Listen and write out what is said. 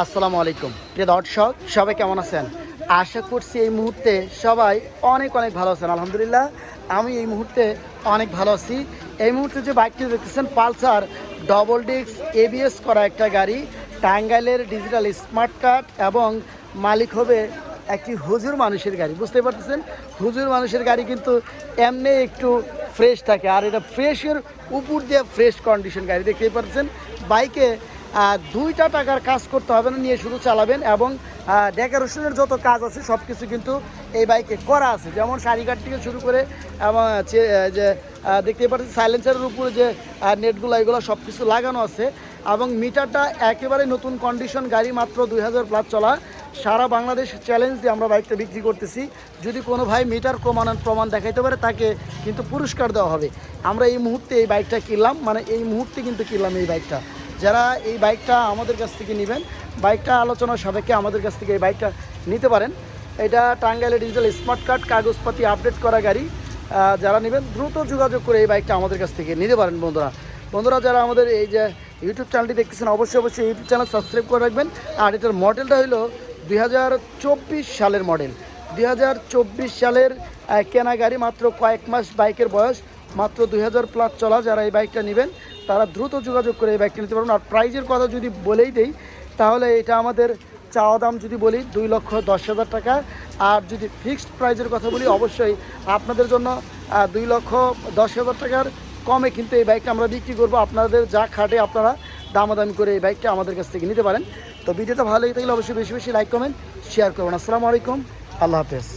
আসসালামু আলাইকুম। প্রিয় দর্শক, সবাই কেমন আছেন? আশা করছি এই মুহূর্তে সবাই অনেক অনেক ভালো আছেন, আলহামদুলিল্লাহ। আমি এই মুহূর্তে অনেক ভালো আছি। এই মুহূর্তে যে বাইকটি দেখতেছেন, পালসার ডবল ডিস্ক এবিএস করা একটা গাড়ি, টাঙ্গাইলের ডিজিটাল স্মার্ট কার্ড এবং মালিক হবে একটি হুজুর মানুষের গাড়ি। বুঝতে পারতেছেন? হুজুর মানুষের গাড়ি কিন্তু এমনি একটু ফ্রেশ থাকে। আর এটা ফ্রেশের উপর দিয়ে ফ্রেশ কন্ডিশন গাড়ি। দেখতেই পারতেছেন? বাইকে দুইটা টাকার কাজ করতে হবে না নিয়ে শুধু চালাবেন এবং ডেকোরেশনের যত কাজ আছে সব কিছু কিন্তু এই বাইকে করা আছে। যেমন শাড়িঘাট থেকে শুরু করে এবং যে আহ, দেখতেই পাচ্ছেন সাইলেন্সারের উপরে যে নেটগুলো এগুলো সব কিছু লাগানো আছে। এবং মিটারটা একেবারে নতুন কন্ডিশন গাড়ি মাত্র দুই হাজার প্লাস চলা। সারা বাংলাদেশ চ্যালেঞ্জ দিয়ে আমরা বাইকটা বিক্রি করতেছি। যদি কোনো ভাই মিটার প্রমাণ প্রমাণ দেখাইতে পারে তাকে কিন্তু পুরস্কার দেওয়া হবে। আমরা এই মুহূর্তে এই বাইকটা কিনলাম মানে এই মুহূর্তে কিন্তু কিনলাম এই বাইকটা। যারা এই বাইকটা আমাদের কাছ থেকে নেবেন, বাইকটা আলোচনা সাপেক্ষে আমাদের কাছ থেকে এই বাইকটা নিতে পারেন। এটা টাঙ্গাইলে ডিজিটাল স্মার্ট কার্ড কাগজপাতি আপডেট করা গাড়ি যারা নেবেন, দ্রুত যোগাযোগ করে এই বাইকটা আমাদের কাছ থেকে নিতে পারেন বন্ধুরা। বন্ধুরা, যারা আমাদের এই যে ইউটিউব চ্যানেলটি দেখতেছেন, অবশ্যই অবশ্যই ইউটিউব চ্যানেল সাবস্ক্রাইব করে রাখবেন। আর এটার মডেলটা হলো দুই হাজার চব্বিশ সালের মডেল দু হাজার চব্বিশ সালের কেনা গাড়ি মাত্র কয়েক মাস বাইকের বয়স। মাত্র দুই হাজার প্লাস চলা যারা এই বাইকটা নেবেন, তারা দ্রুত যোগাযোগ করে এই বাইকটা নিতে পারবেন। আর প্রাইজের কথা যদি বলেই দেই, তাহলে এটা আমাদের চাওয়া দাম যদি বলি, দুই লক্ষ দশ হাজার টাকা। আর যদি ফিক্সড প্রাইজের কথা বলি, অবশ্যই আপনাদের জন্য দুই লক্ষ দশ হাজার টাকার কমে কিন্তু এই বাইকটা আমরা বিক্রি করব। আপনাদের যা খাটে আপনারা দামাদামি করে এই বাইকটা আমাদের কাছ থেকে নিতে পারেন। তো ভিডিওটা ভালো লেগে থাকলে অবশ্যই বেশি বেশি লাইক কমেন্ট শেয়ার করবেন। আসসালামু আলাইকুম, আল্লাহ হাফেজ।